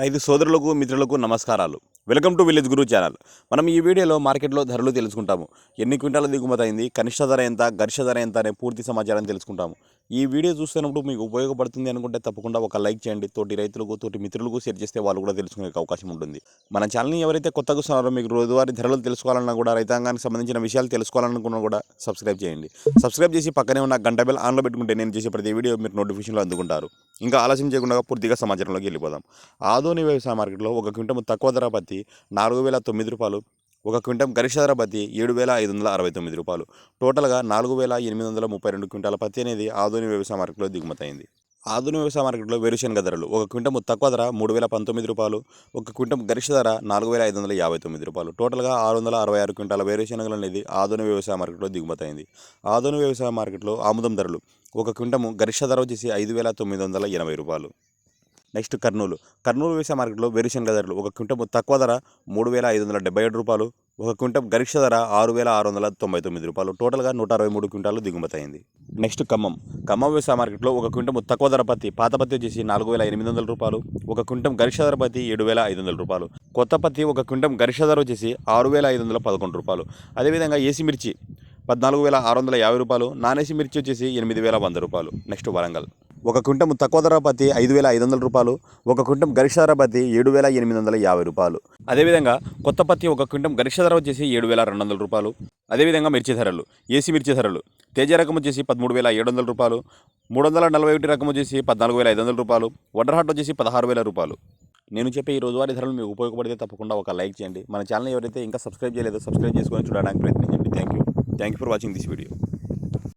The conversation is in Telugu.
రైతు సోదరులకు మిత్రులకు నమస్కారాలు. Welcome to Village Guru channel. మనం ఈ వీడియోలో మార్కెట్లో ధరలు తెలుసుకుంటాము. ఎన్ని క్వింటాల దిగుమతి అయింది కనిష్ట ధర ఎంత గరిష్ట ధర ఎంత అనే పూర్తి సమాచారం తెలుసుకుంటాము. ఈ వీడియో చూస్తున్నప్పుడు మీకు ఉపయోగపడుతుంది అనుకుంటే తప్పకుండా ఒక లైక్ చేయండి. తోటి రైతులకు తోటి మిత్రులకు షేర్ చేస్తే వాళ్ళు కూడా తెలుసుకునే అవకాశం ఉంటుంది. మన ఛానల్ని ఎవరైతే కొత్తగా వస్తున్నారో మీకు రోజువారీ ధరలు తెలుసుకోవాలన్నా కూడా రైతాంగానికి సంబంధించిన విషయాలు తెలుసుకోవాలనుకున్నా కూడా సబ్స్క్రైబ్ చేయండి. సబ్స్క్రైబ్ చేసి పక్కనే ఉన్న గంట బెల్ ఆన్లో పెట్టుకుంటే నేను చేసే ప్రతి వీడియో మీరు నోటిఫికేషన్లో అందుకుంటారు. ఇంకా ఆలస్యం చేయకుండా పూర్తిగా సమాచారంలోకి వెళ్ళిపోదాం. ఆదోని వ్యవసాయ మార్కెట్లో ఒక క్వింటం తక్కువ ధర పత్తి నాలుగు వేల తొమ్మిది రూపాయలు ఒక క్వింటం గరిష్ట ధర పత్తి ఏడు వేల ఐదు వందల అరవై తొమ్మిది రూపాయలు. టోటల్గా నాలుగు వేల ఎనిమిది వందల ముప్పై రెండు క్వింటాల పత్తి అనేది ఆధునిక వ్యవసాయ మార్కెట్లో దిగుమతయింది. ఆధునిక వ్యవసాయ మార్కెట్లో వేరుశనగ ధరలు ఒక క్వింటం తక్కువ ధర మూడు వేల పంతొమ్మిది రూపాయలు ఒక క్వింటం గరిష్ట ధర నాలుగు వేల ఐదు వందల యాభై తొమ్మిది రూపాయలు. టోటల్గా ఆరు వందల అరవై ఆరు క్వింటాల వేరుశనగలు అనేది ఆధునిక వ్యవసాయ మార్కెట్లో దిగుమతయింది. ఆధునిక వ్యవసాయ మార్కెట్లో ఆముదం ధరలు ఒక క్వింటము గరిష్ట ధర వచ్చేసి ఐదు వేల తొమ్మిది వందల ఎనభై రూపాయలు. నెక్స్ట్ కర్నూలు. కర్నూలు వ్యవసాయ మార్కెట్లో వేరుశనగ ధరలు ఒక క్వింటం తక్కువ ధర మూడు వేల ఐదు వందల డెబ్బై ఏడు రూపాయలు ఒక క్వింటం గరిష్ట ధర ఆరు వేల ఆరు వందల తొంభై తొమ్మిది రూపాయలు. టోటల్గా నూట అరవై మూడు క్వింటాలు దిగుమతి అయింది. నెక్స్ట్ ఖమ్మం. ఖమ్మం వ్యవసాయ మార్కెట్లో ఒక క్వింటం తక్కువ ధర పత్తి పాత పత్తి వచ్చేసి నాలుగు వేల ఎనిమిది వందల రూపాయలు ఒక క్వింటం గరిష్ట ధర పత్తి ఏడు వేల ఐదు వందల రూపాయలు కొత్త పత్తి ఒక క్వింటం గరిష్ట ధర వచ్చేసి ఆరు వేల ఐదు వందల పదకొండు రూపాయలు. అదేవిధంగా ఏసీ మిర్చి పద్నాలుగు వేల ఆరు వందల యాభై రూపాయలు నాన్ ఏసీ మిర్చి వచ్చేసి ఎనిమిది వేల వంద రూపాయలు. నెక్స్ట్ వరంగల్. ఒక క్వింటం తక్కువ ధర పత్తి ఐదు వేల ఐదు వందల రూపాయలు ఒక క్వింటం గరిష్ట ధర పత్తి ఏడు వేల ఎనిమిది వందల యాభై రూపాయలు. అదేవిధంగా కొత్త పత్తి ఒక క్వింటం గరిష్ట ధర వచ్చేసి ఏడు వేల రెండు వందల రూపాయలు. అదేవిధంగా మిర్చి ధరలు ఏసీ మిర్చి ధరలు తేజ రకం వచ్చేసి పదమూడు వేల ఏడు వందల రూపాయలు మూడు వందల నలభై ఒకటి రకం వచ్చేసి పద్నాలుగు వేల ఐదు వందల రూపాయలు వడర్ హాట్ వచ్చేసి పదహారు వేల రూపాయలు. నేను చెప్పే ఈ రోజువారీ ధరలు మీకు ఉపయోగపడితే తప్పకుండా ఒక లైక్ చేయండి. మన ఛానల్ ఎవరైతే ఇంకా సబ్స్క్రైబ్ చేయలేదో సబ్స్క్రైబ్ చేసుకొని చూడడానికి ప్రయత్నించండి. Thank you thank you for watching this video